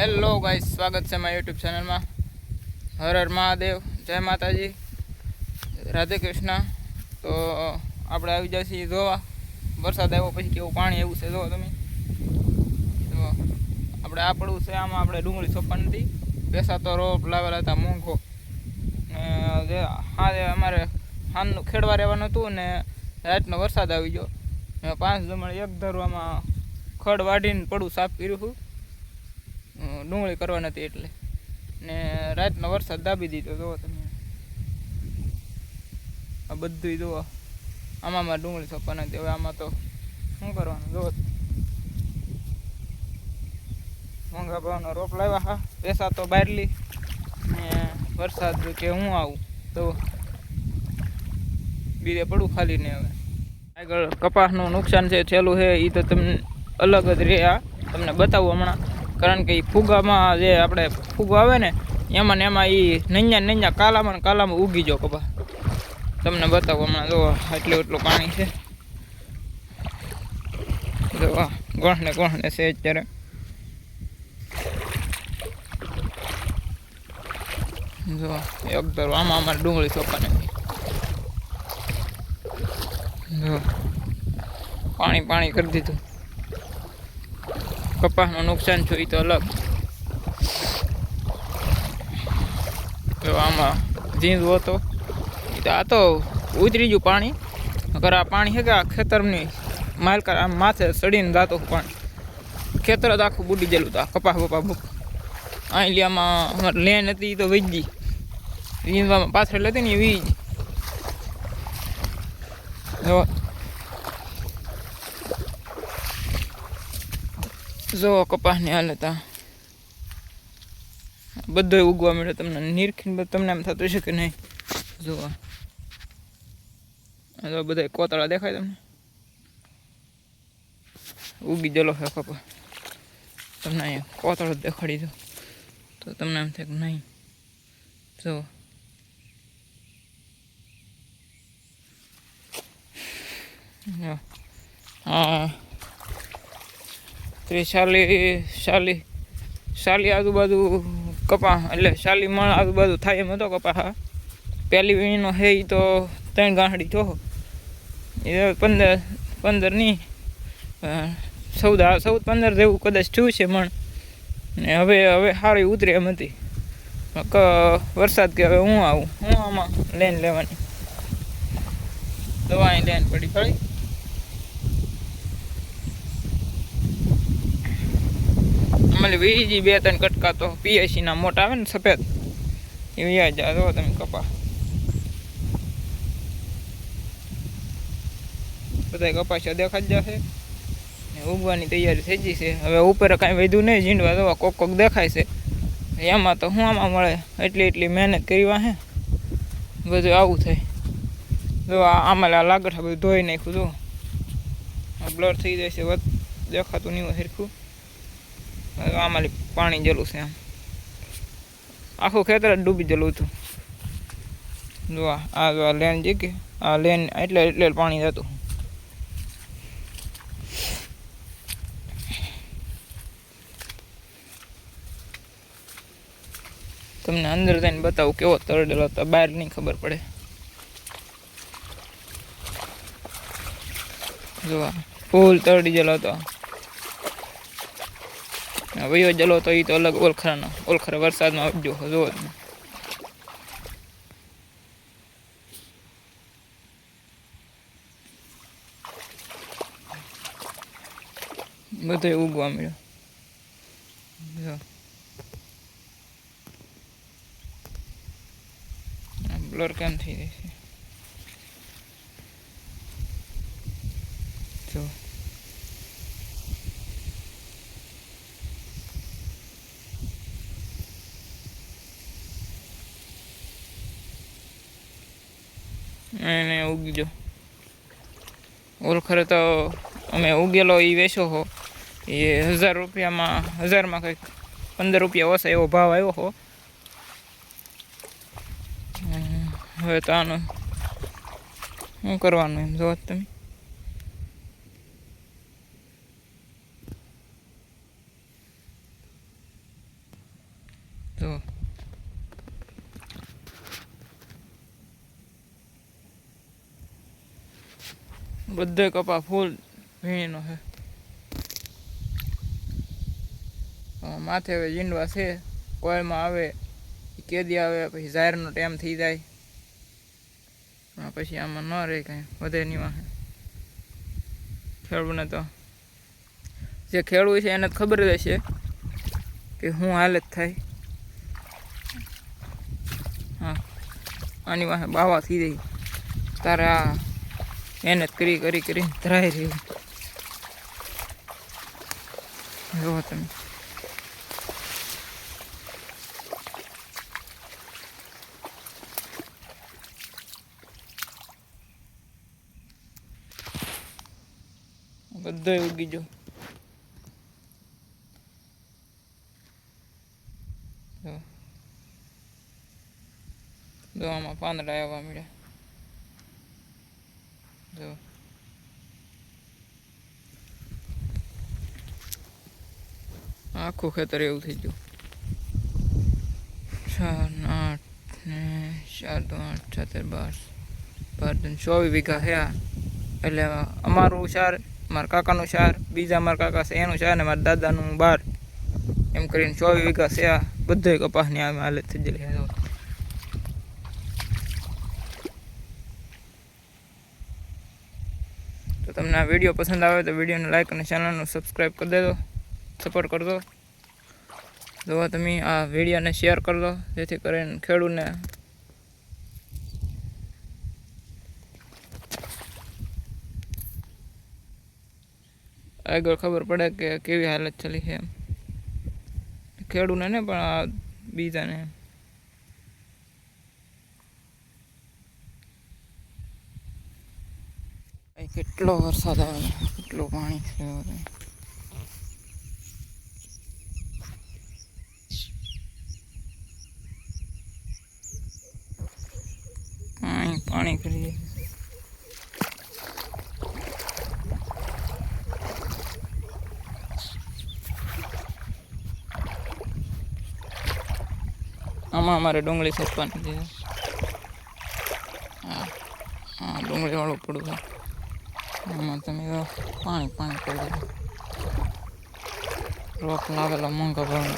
Hello guys સ્વાગત છે મારા યુટ્યુબ ચેનલમાં હર હર મહાદેવ જય માતાજી રાધે કૃષ્ણ. તો આપણે આવી જાય છીએ જોવા. વરસાદ આવ્યો પછી કેવું પાણી એવું છે જોવો તમે. તો આપણે આ પડવું છે આમાં આપણે ડુંગળી સોંપવાની નથી બેસાતો રોપ લાવેલા હતા મોંઘો. જે હા અમારે હાનનું ખેડવા રહેવાનું હતું ને રાતનો વરસાદ આવી ગયો. પાંચ જમણ એક ધરવામાં ખડ વાઢીને પડું સાફ કર્યું અ, ડુંગળી કરવા નથી એટલે. ને રાતનો વરસાદ દાબી દીધો, જુઓ તમે. આ બધું જુઓ. આમાં મારે ડુંગળી સોંપવા નથી હવે આમાં તો શું કરવાનું, જુઓ. મોંઘા ભાવનો રોપ લાવ્યા હા. પૈસા તો બહારલી ને વરસાદ કે હું આવું તો બીજે પડું ખાલી ને હવે. આગળ કપાસનું નુકસાન છે છેલ્લું છે એ તો તમને અલગ જ રહે આ તમને બતાવું હમણાં. કારણ કે એ ફુગામાં જે આપણે ફૂગો આવે ને, એમાં ને એમાં એ નૈયા નૈયા કાલામાં ને કાલામાં ઉગી જો કપા તમને બતાવો હમણાં જો એટલું એટલું પાણી છે. જો ગોણને ગોણને છે અત્યારે. જો એક ધરો, આમાં અમારે ડુંગળી સોપાને જો પાણી પાણી કરી દીધું. કપાસનું નુકસાન થયું એ તો અલગ તો આમાં જીંદ હતો આ તો ઉતરી ગયું પાણી અગર આ પાણી છે કે આ ખેતરની માલકાર આમ માથે સડીને જાતું પાણી ખેતર જ આખું બુડી ગયેલું હતું કપાસ બપા બુક અહીં આમાં અમારે લેન હતી તો વીજ ગઈ જીંદવામાં પાછળ હતી ને એ વીજ જો કપાસની હાલત આ. બધો ઉગવા મળ્યો તમને. નીરખીને તમને એમ થતું છે કે નહીં? જુઓ જો બધા કોતળા દેખાય તમને. ઉગી ગયેલો છે કપા. તમને અહીંયા કોતળો દેખાડી દો તો તમને એમ થાય કે નહીં. જુઓ. હા. ત્રીસ શાલી શાલી શાલી આજુબાજુ કપા, એટલે શાલી મણ આજુબાજુ થાય એમ હતો કપા પહેલી વીણીનો હે એ તો ત્રણ ગાંઠડી જો એ પંદર પંદર નહીં ચૌદ ચૌદ, પંદર જેવું કદાચ થયું છે મણ ને હવે હવે સારી ઉતરે એમ હતી. વરસાદ કે હવે હું આવું, હું આમાં લેન લેવાની. દવાની લેન પડી ખરી. અમારે બીજી બે ત્રણ કટકા તો પીએસસી ના મોટા આવે ને સફેદ, એ વ્યાજ જા તમે કપા. બધા કપાસ દેખાઈ જ જશે ને ઉગવાની તૈયારી થઈ ગઈ છે. હવે ઉપર કાંઈ વધ્યું નહીં, ઝીંડવા જોવા કોક કોક દેખાય છે. એમાં તો હું આમાં મળે? એટલી એટલી મહેનત કરી હે. બધું આવું થાય. જો આમાં આ લાગઠા બધું ધોઈ નાખ્યું, જો. બ્લર થઈ જાય છે દેખાતું નહીં સરખું આમાં પાણી જલું છે આમ આખું ખેતર જ ડૂબી જલું હતું. જો આ આ જો આ લેન જે કે, આ લેન એટલે એટલે પાણી જતું. તમને અંદર જઈને બતાવું કેવો તરડેલો હતો, બહાર નહીં ખબર પડે. જોવા ફૂલ તરડી ગયેલો હતો. વયો જલો તો એ તો અલગ ઓલખરાનો ઓલખરા વરસાદમાં આવજો જુઓ બધે ઉગવા મળ્યો. બ્લર કેમ થઈ છે? જો. એને ઉગજો. ઓળખરે તો અમે ઉગેલો એ વેચો હો. એ હજાર રૂપિયામાં, હજારમાં કંઈક પંદર રૂપિયા ઓછા એવો ભાવ આવ્યો હો. હવે તો આનું શું કરવાનું એમ જોવા તમે તો બધે કપા ફૂલ ભીણીનો છે માથે હવે જીંડવા છે કોયમાં આવે કેદી આવે, પછી જાહેરનો ટાઈમ થઈ જાય. પછી આમાં ન રહે કાંઈ, વધે નહીં વાંહે. ખેડૂને તો જે ખેડૂત છે એને ખબર જ હશે કે શું હાલત થાય. હા, આની વાંહે બાવા થઈ જાય. તારે આ મહેનત કરી કરી કરી ધરાઈ રહ્યું. જુઓ તમે. બધો ઉગી જો. જો પાંદડા આવવા મળ્યા. જો આખું ખેતર એવું થઈ ગયું ચાર આઠ ને ચાર દો આઠ છતેર બાર બાર દૂને ચોવીસ વીઘા છે આ એટલે અમારું શાર મારા કાકાનું શાર બીજા મારા કાકા છે એનું શાર ને મારા દાદાનું બાર એમ કરીને ચોવીસ વીઘા છે આ બધો કપાસની આમ હાલત થઈ ગયેલી છે જો. તો તમને આ વીડિયો પસંદ આવે તો વિડીયોને લાઇક અને ચેનલનું સબસ્ક્રાઈબ કરી દેજો. સપોર્ટ કરજો જો તમે આ વિડીયોને શેર કરજો જેથી કરીને ખેડૂતને આગળ ખબર પડે કે કેવી હાલત ચાલી છે એમ. ખેડૂને ને પણ આ બીજાને કેટલો વરસાદ આવે, કેટલું પાણી થયું. પાણી પાણી કરીએ. આમાં અમારે ડુંગળી સોંપવાની છે. હા હા, ડુંગળીવાળું પડું આમાં તમે પાણી પાણી કરી દો રોપ લાવેલો મોંઘા ભાવ